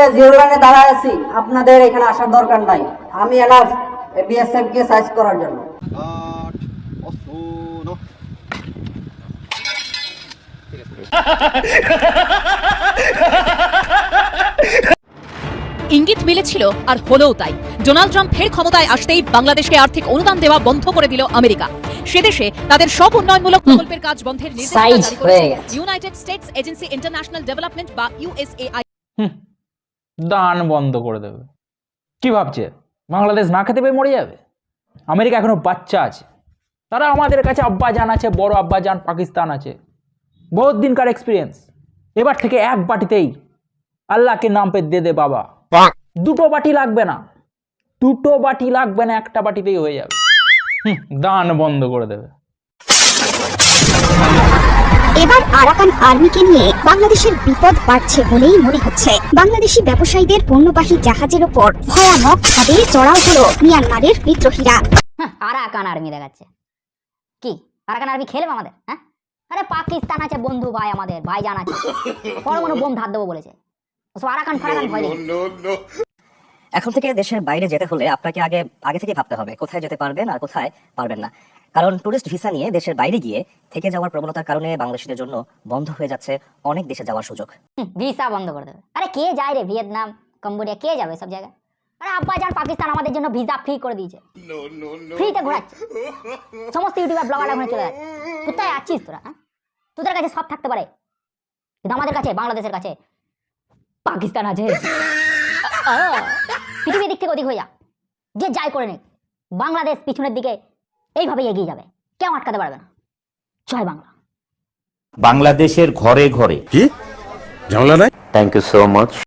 হিসেবে জিরো লাইনে দাঁড়ায় আছি আপনাদের এখানে আসার দরকার নাই। আমি এনাফ বিএসএফ কে সাইজ করার জন্য। ইঙ্গিত মিলেছিল আর হলোও তাই। ডোনাল্ড ট্রাম্প ফের ক্ষমতায় আসতেই বাংলাদেশকে আর্থিক অনুদান দেওয়া বন্ধ করে দিল আমেরিকা। সে দেশে তাদের সব উন্নয়নমূলক প্রকল্পের কাজ বন্ধের নির্দেশনা জারি করেছে United States agency international development বা ইউএসএআই দান বন্ধ করে দেবে। কি ভাবছে? বাংলাদেশ না খেতে পেয়ে মরে যাবে? আমেরিকা এখনও বাচ্চা আছে। তারা আমাদের কাছে আব্বা জান আছে বড় আব্বা জান পাকিস্তান আছে। বহুত দিনকার এক্সপিরিয়েন্স এবার থেকে এক বাটিতেই আল্লাহকে নাম পে দে দে বাবা। দুটো বাটি লাগবে না। দুটো বাটি লাগবে না একটা বাটিতেই হয়ে যাবে। দান বন্ধ করে দেবে। এবার আরাকান আর্মিকে নিয়ে বাংলাদেশের বিপদ বাড়ছে বলেই মনে হচ্ছে। বাংলাদেশি ব্যবসায়ীদের পণ্যবাহী জাহাজের ওপর ভয়ানক ভাবে চড়াও হলো মিয়ানমারের বিদ্রোহীরা। হ্যাঁ, আরাকান আর্মি দেখাচ্ছে। কি? আরাকান আর্মি খেলবে আমাদের? হ্যাঁ? আরে পাকিস্তান আছে বন্ধু ভাই আমাদের ভাই ভাইজান আছে। পরমাণু বোম ধার দেবো বলেছে। আরাকান ফারাকান ভয় এখন থেকে দেশের বাইরে যেতে হলে আপনাকে আগে আগে থেকে ভাবতে হবে কোথায় যেতে পারবেন আর কোথায় পারবেন না। কারণ টুরিস্ট ভিসা নিয়ে দেশের বাইরে গিয়ে থেকে যাওয়ার প্রবণতার কারণে বাংলাদেশিদের জন্য বন্ধ হয়ে যাচ্ছে অনেক দেশে যাওয়ার সুযোগ। ভিসা বন্ধ করে দেবে। আরে কে যায় রে? ভিয়েতনাম কম্বোডিয়া কে যাবে সব জায়গায়? আরে আব্বা যান পাকিস্তান আমাদের জন্য ভিসা ফ্রি করে দিয়েছে। ফ্রিতে ঘোরাচ্ছে। সমস্ত ইউটিউবার ব্লগার এখন চলে যাচ্ছে। কোথায় আছিস তোরা হ্যাঁ? তোদের কাছে সব থাকতে পারে। কিন্তু আমাদের কাছে বাংলাদেশের কাছে পাকিস্তান আছে। পৃথিবীর দিক থেকে ওদিক হয়ে যা। যে যাই করে নিক। বাংলাদেশ পিছনের দিকে এইভাবেই এগিয়ে যাবে। কেউ আটকাতে পারবে না। জয় বাংলা। বাংলাদেশের ঘরে ঘরে। কি? ঝামেলা নাই? Thank you so much